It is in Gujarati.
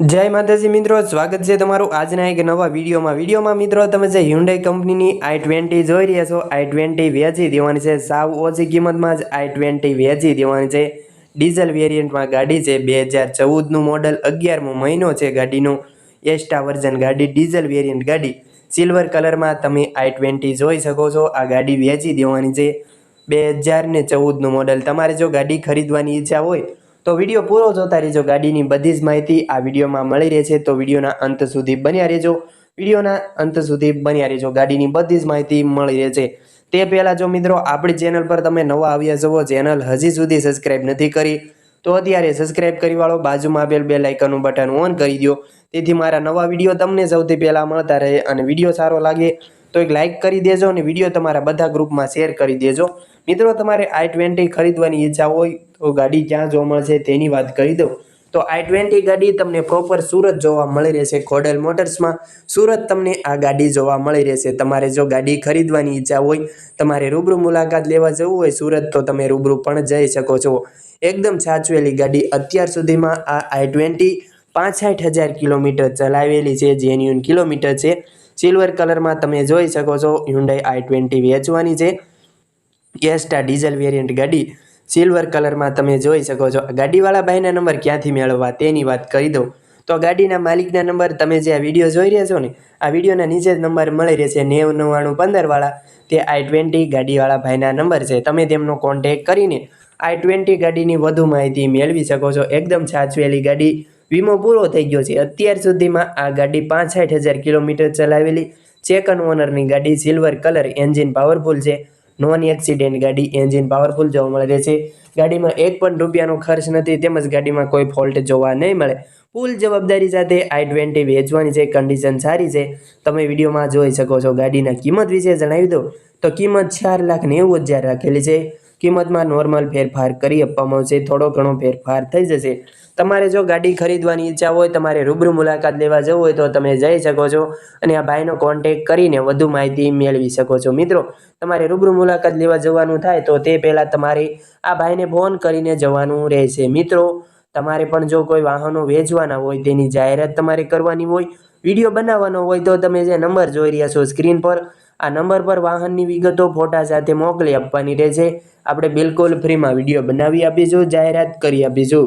જય માતાજી મિત્રો, સ્વાગત છે તમારું આજના એક નવા વિડીયોમાં. વિડીયોમાં મિત્રો, તમે જે હ્યુન્ડાઈ કંપનીની આઈ ટ્વેન્ટી જોઈ રહ્યા છો, આઈ ટ્વેન્ટી વેચી દેવાની છે. સાવ ઓછી કિંમતમાં જ આઈ ટ્વેન્ટી વેચી દેવાની છે. ડીઝલ વેરિયન્ટમાં ગાડી છે, બે હજાર ચૌદનું મોડલ, અગિયારમો મહિનો છે ગાડીનું. એસ્ટા વર્ઝન ગાડી, ડીઝલ વેરિયન્ટ ગાડી. સિલ્વર કલરમાં તમે આઈ ટ્વેન્ટી જોઈ શકો છો. આ ગાડી વેચી દેવાની છે. બે હજાર ને ચૌદનું મોડલ. તમારે જો ગાડી ખરીદવાની ઈચ્છા હોય તો વીડિયો પૂરો જોતા રહેજો. ગાડીની બધી જ માહિતી આ વિડીયોમાં મળી રહેશે. તો વિડીયોના અંત સુધી બન્યા રહેજો. વિડીયોના અંત સુધી બન્યા રહેજો. ગાડીની બધી જ માહિતી મળી રહેશે. તે પહેલાં જો મિત્રો, આપણી ચેનલ પર તમે નવા આવ્યા છો, ચેનલ હજી સુધી સબસ્ક્રાઈબ નથી કરી, તો અત્યારે સબસ્ક્રાઇબ કરી વાળો, બાજુમાં આપેલ બે લાઇકનનું બટન ઓન કરી દો તેથી મારા નવા વીડિયો તમને સૌથી પહેલાં મળતા રહે અને વીડિયો સારો લાગે તો એક લાઇક કરી દેજો અને વીડિયો તમારા બધા ગ્રુપમાં શેર કરી દેજો. મિત્રો, તમારે આઈ ટ્વેન્ટી ખરીદવાની ઈચ્છા હોય તો ગાડી ક્યાં જોવા મળશે તેની વાત કરી દઉં. તો આઈ ટ્વેન્ટી ગાડી તમને પ્રોપર સુરત જોવા મળી રહેશે ખોડલ મોટર્સમાં. સુરત તમને આ ગાડી જોવા મળી રહેશે. તમારે જો ગાડી ખરીદવાની ઈચ્છા હોય, તમારે રૂબરૂ મુલાકાત લેવા જવું હોય સુરત, તો તમે રૂબરૂ પણ જઈ શકો છો. એકદમ સાચવેલી ગાડી અત્યાર સુધીમાં આ આઈ ટ્વેન્ટી પાંસઠ હજાર કિલોમીટર ચલાવેલી છે જેન્યુન કિલોમીટર છે. સિલ્વર કલરમાં તમે જોઈ શકો છો હ્યુન્ડાઈ આઈ ટ્વેન્ટી વેચવાની છે. એસ્ટા ડીઝલ વેરિયન્ટ ગાડી સિલ્વર કલરમાં તમે જોઈ શકો છો. ગાડીવાળા ભાઈના નંબર ક્યાંથી મેળવવા તેની વાત કરી દઉં. તો ગાડીના માલિકના નંબર તમે જે આ વીડિયો જોઈ રહ્યા છો ને, આ વિડીયોના નીચે જ નંબર મળી રહેશે નેવ નવ્વાણું પંદરવાળા તે આઈ ટ્વેન્ટી ગાડીવાળા ભાઈના નંબર છે. તમે તેમનો કોન્ટેક કરીને આઈ ટ્વેન્ટી ગાડીની વધુ માહિતી મેળવી શકો છો. એકદમ સાચવેલી ગાડી. વીમો પૂરો થઈ ગયો છે. અત્યાર સુધીમાં આ ગાડી પાંસઠ હજાર કિલોમીટર ચલાવેલી. ચેકન ઓનરની ગાડી સિલ્વર કલર એન્જિન પાવરફુલ છે. નોન એક્સિડેન્ટ ગાડી એન્જિન પાવરફુલ જોવા મળે છે. ગાડીમાં એક પણ રૂપિયાનો ખર્ચ નથી, તેમજ ગાડીમાં કોઈ ફોલ્ટ જોવા નહીં મળે. ફૂલ જવાબદારી સાથે આઈ ટ્વેન્ટી વેચવાની છે કન્ડિશન સારી છે. તમે વિડીયોમાં જોઈ શકો છો ગાડીના કિંમત વિશે જણાવી દો તો કિંમત ચાર લાખ નેવું હજાર રાખેલી છે. કિંમતમાં નોર્મલ ફેરફાર કરી આપવામાં આવશે. થોડો ઘણો ફેરફાર થઈ જશે. તમારે જો ગાડી ખરીદવાની ઈચ્છા હોય, તમારે રૂબરૂ મુલાકાત લેવા જવું હોય, તો તમે જઈ શકો છો અને આ ભાઈનો કોન્ટેક કરીને વધુ માહિતી મેળવી શકો છો. મિત્રો, તમારે રૂબરૂ મુલાકાત લેવા જવાનું થાય, તો તે પહેલાં તમારે આ ભાઈને ફોન કરીને જવાનું રહેશે. મિત્રો, તમારે પણ જો કોઈ વાહનો વેચવાના હોય, તેની જાહેરાત તમારે કરવાની હોય, વીડિયો બનાવવાનો હોય, તો તમે જે નંબર જોઈ રહ્યા છો સ્ક્રીન પર આ નંબર પર વાહનની વિગતો ફોટા સાથે મોકલી આપવાની રહેશે. આપણે બિલકુલ ફ્રીમાં વીડિયો બનાવી આપીશું, જાહેરાત કરી આપીશું.